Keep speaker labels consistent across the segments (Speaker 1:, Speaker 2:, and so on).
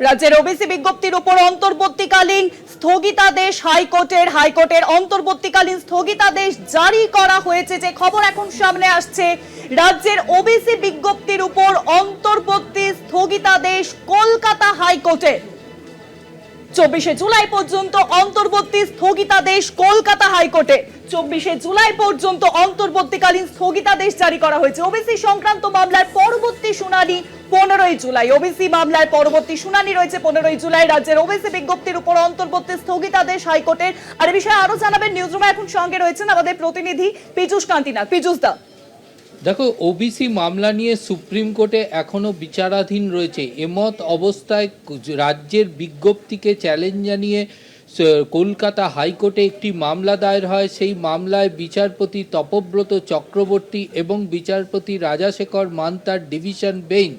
Speaker 1: রাজ্যের ওবিসি বিজ্ঞপ্তির উপর অন্তর্বর্তীকালীন স্থগিতাদেশ হাইকোর্টের হাইকোর্টের অন্তর্বর্তীকালীন স্থগিতাদেশ জারি করা হয়েছে। যে খবর এখন সামনে আসছে, রাজ্যের ওবিসি বিজ্ঞপ্তির উপর অন্তর্বর্তী স্থগিতাদেশ কলকাতা হাইকোর্টের চব্বিশে জুলাই পর্যন্ত অন্তর্বর্তী স্থগিতাদেশ কলকাতা হাইকোর্টে। চব্বিশে জুলাই পর্যন্ত অন্তর্বর্তীকালীন স্থগিতাদেশ জারি করা হয়েছে। ওবিসি সংক্রান্ত মামলার পরবর্তী শুনানি পনেরোই জুলাই। ওবিসি মামলার পরবর্তী শুনানি রয়েছে পনেরোই জুলাই। রাজ্যের ওবিসি বিজ্ঞপ্তির উপর অন্তর্বর্তী স্থগিতাদেশ হাইকোর্টের। আর এ বিষয়ে আরও জানাবেন নিউজরুমে এখন সঙ্গে রয়েছেন আমাদের প্রতিনিধি পীযুষ কান্তিনাথ। পীযুষ দা।
Speaker 2: দেখো ওবিসি মামলা নিয়ে সুপ্রিম কোর্টে এখনও বিচারাধীন রয়েছে। এমত অবস্থায় রাজ্যের বিজ্ঞপ্তিকে চ্যালেঞ্জ জানিয়ে কলকাতা হাইকোর্টে একটি মামলা দায়ের হয়। সেই মামলায় বিচারপতি তপব্রত চক্রবর্তী এবং বিচারপতি রাজাশেখর মান্তার ডিভিশন বেঞ্চ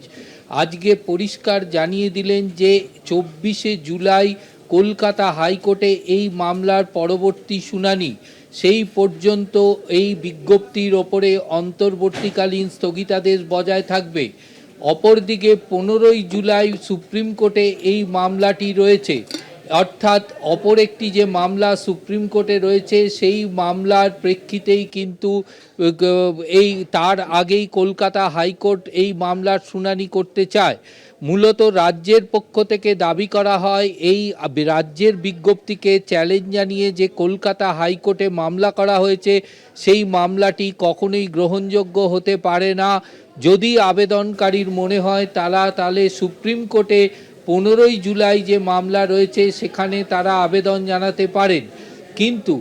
Speaker 2: আজকে পরিষ্কার জানিয়ে দিলেন যে চব্বিশে জুলাই কলকাতা হাইকোর্টে এই মামলার পরবর্তী শুনানি। সেই পর্যন্ত এই বিজ্ঞপ্তির ওপরে অন্তর্বর্তীকালীন স্থগিতাদেশ বজায় থাকবে। অপরদিকে পনেরোই জুলাই সুপ্রিম কোর্টে এই মামলাটি রয়েছে। অর্থাৎ অপর একটি যে মামলা সুপ্রিম কোর্টে রয়েছে, সেই মামলার প্রেক্ষিতেই কিন্তু এই তার আগেই কলকাতা হাইকোর্ট এই মামলার শুনানি করতে চায়। মূলত রাজ্যের পক্ষ থেকে দাবি করা হয়, এই রাজ্যের বিজ্ঞপ্তিকে চ্যালেঞ্জ জানিয়ে যে কলকাতা হাইকোর্টে মামলা করা হয়েছে, সেই মামলাটি কখনোই গ্রহণযোগ্য হতে পারে না। যদি আবেদনকারীর মনে হয়, তারা তাহলে সুপ্রিম কোর্টে পনেরোই জুলাই যে মামলা রয়েছে, সেখানে তারা আবেদন জানাতে পারেন। কিন্তু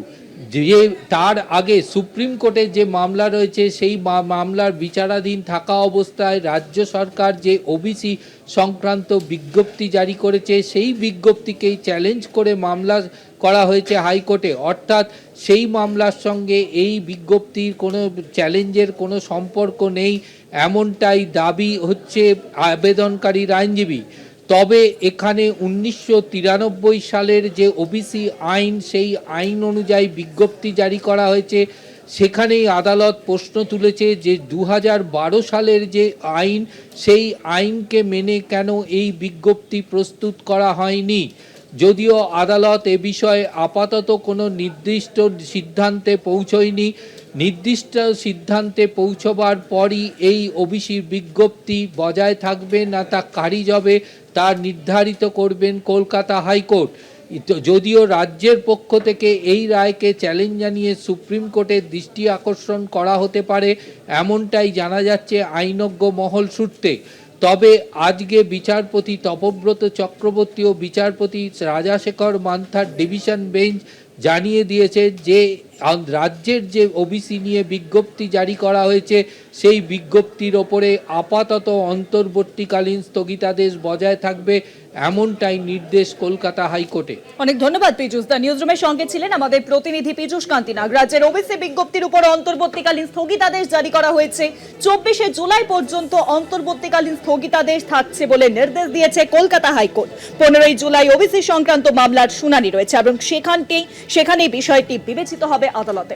Speaker 2: যে তার আগে সুপ্রিম কোর্টের যে মামলা রয়েছে, সেই মামলার বিচারাধীন থাকা অবস্থায় রাজ্য সরকার যে ওবিসি সংক্রান্ত বিজ্ঞপ্তি জারি করেছে, সেই বিজ্ঞপ্তিকেই চ্যালেঞ্জ করে মামলা করা হয়েছে হাইকোর্টে। অর্থাৎ সেই মামলার সঙ্গে এই বিজ্ঞপ্তির কোনো চ্যালেঞ্জের কোনো সম্পর্ক নেই, এমনটাই দাবি হচ্ছে আবেদনকারীর আইনজীবী। তবে এখানে উনিশশো তিরানব্বই সালের যে ওবিসি আইন, সেই আইন অনুযায়ী বিজ্ঞপ্তি জারি করা হয়েছে। সেখানেই আদালত প্রশ্ন তুলেছে যে দু সালের যে আইন, সেই আইনকে মেনে কেন এই বিজ্ঞপ্তি প্রস্তুত করা হয়নি? যদিও আদালত এ বিষয়ে আপাতত কোনো নির্দিষ্ট সিদ্ধান্তে পৌঁছয়নি। নির্দিষ্ট সিদ্ধান্তে পৌঁছবার পরই এই ওবিসির বিজ্ঞপ্তি বজায় থাকবে না তা খারিজ হবে তা নির্ধারিত করবেন কলকাতা হাইকোর্ট। যদিও রাজ্যের পক্ষ থেকে এই রায়কে চ্যালেঞ্জ জানিয়ে সুপ্রিম কোর্টের দৃষ্টি আকর্ষণ করা হতে পারে, এমনটাই জানা যাচ্ছে আইনজ্ঞ মহল সূত্রে। তবে আজকে বিচারপতি তপব্রত চক্রবর্তী ও বিচারপতি রাজাশেখর মান্থার ডিভিশন বেঞ্চ জানিয়ে দিয়েছে যে রাজ্যের যে ওবিসি নিয়ে বিজ্ঞপ্তি জারি করা হয়েছে, সেই বিজ্ঞপ্তির ওপরে আপাতত অন্তর্বর্তীকালীন স্থগিতাদেশ বজায় থাকবে এমনটাই নির্দেশ কলকাতা হাইকোর্টে।
Speaker 1: অনেক ধন্যবাদ, পীযুষ দা। নিউজরুমের সঙ্গে ছিলেন আমাদের প্রতিনিধি পীযুষ কান্তিনাগ। রাজ্যের ওবিসি বিজ্ঞপ্তির উপর অন্তর্বর্তীকালীন স্থগিতাদেশ জারি করা হয়েছে। চব্বিশে জুলাই পর্যন্ত অন্তর্বর্তীকালীন স্থগিতাদেশ থাকছে বলে নির্দেশ দিয়েছে কলকাতা হাইকোর্ট। পনেরোই জুলাই ওবিসি সংক্রান্ত মামলার শুনানি রয়েছে এবং সেখানটি সেখানে বিষয়টি বিবেচিত হবে আদালতে।